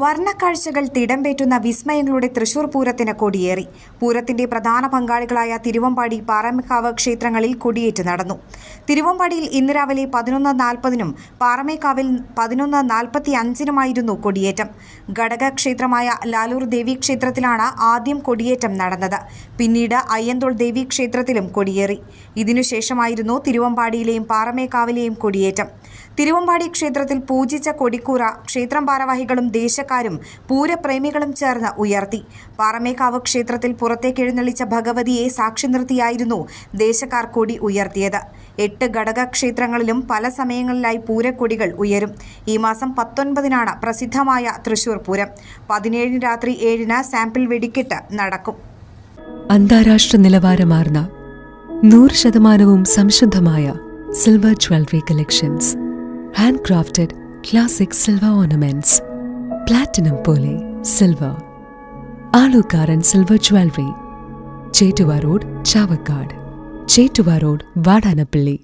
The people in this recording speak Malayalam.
വർണക്കാഴ്ചകൾ തിടമ്പേറ്റുന്ന വിസ്മയങ്ങളുടെ തൃശൂർ പൂരത്തിന് കൊടിയേറി. പൂരത്തിന്റെ പ്രധാന പങ്കാളികളായ തിരുവമ്പാടി പാറമേക്കാവ് ക്ഷേത്രങ്ങളിൽ കൊടിയേറ്റ് നടന്നു. തിരുവമ്പാടിയിൽ ഇന്ന് രാവിലെ പതിനൊന്ന് നാൽപ്പതിനും പാറമേക്കാവിൽ പതിനൊന്ന് നാൽപ്പത്തി അഞ്ചിനുമായിരുന്നു കൊടിയേറ്റം. ഘടക ക്ഷേത്രമായ ലാലൂർ ദേവി ക്ഷേത്രത്തിലാണ് ആദ്യം കൊടിയേറ്റം നടന്നത്. പിന്നീട് അയ്യന്തോൾ ദേവി ക്ഷേത്രത്തിലും കൊടിയേറി. ഇതിനുശേഷമായിരുന്നു തിരുവമ്പാടിയിലെയും പാറമേക്കാവിലെയും കൊടിയേറ്റം. തിരുവമ്പാടി ക്ഷേത്രത്തിൽ പൂജിച്ച കൊടിക്കൂറ ക്ഷേത്രം ഭാരവാഹികളും ദേശക്കാരും പൂരപ്രേമികളും ചേർന്ന് ഉയർത്തി. പാറമേക്കാവ് ക്ഷേത്രത്തിൽ പുറത്തേക്ക് എഴുന്നള്ളിച്ച ഭഗവതിയെ സാക്ഷി നിർത്തിയായിരുന്നു ദേശക്കാർ കൊടി ഉയർത്തിയത്. എട്ട് ഘടക ക്ഷേത്രങ്ങളിലും പല സമയങ്ങളിലായി പൂരക്കൊടികൾ ഉയരും. ഈ മാസം പത്തൊൻപതിനാണ് പ്രസിദ്ധമായ തൃശൂർ പൂരം. പതിനേഴിന് രാത്രി ഏഴിന് സാമ്പിൾ വെടിക്കെട്ട് നടക്കും. അന്താരാഷ്ട്ര നിലവാരമാർന്ന നൂറ് ശതമാനവും സംശുദ്ധമായ silver jewellery collections. Handcrafted classic silver ornaments platinum പോലെ silver Alukkaran silver jewellery Chettuva road Chavakkad Chettuva road Vadanappally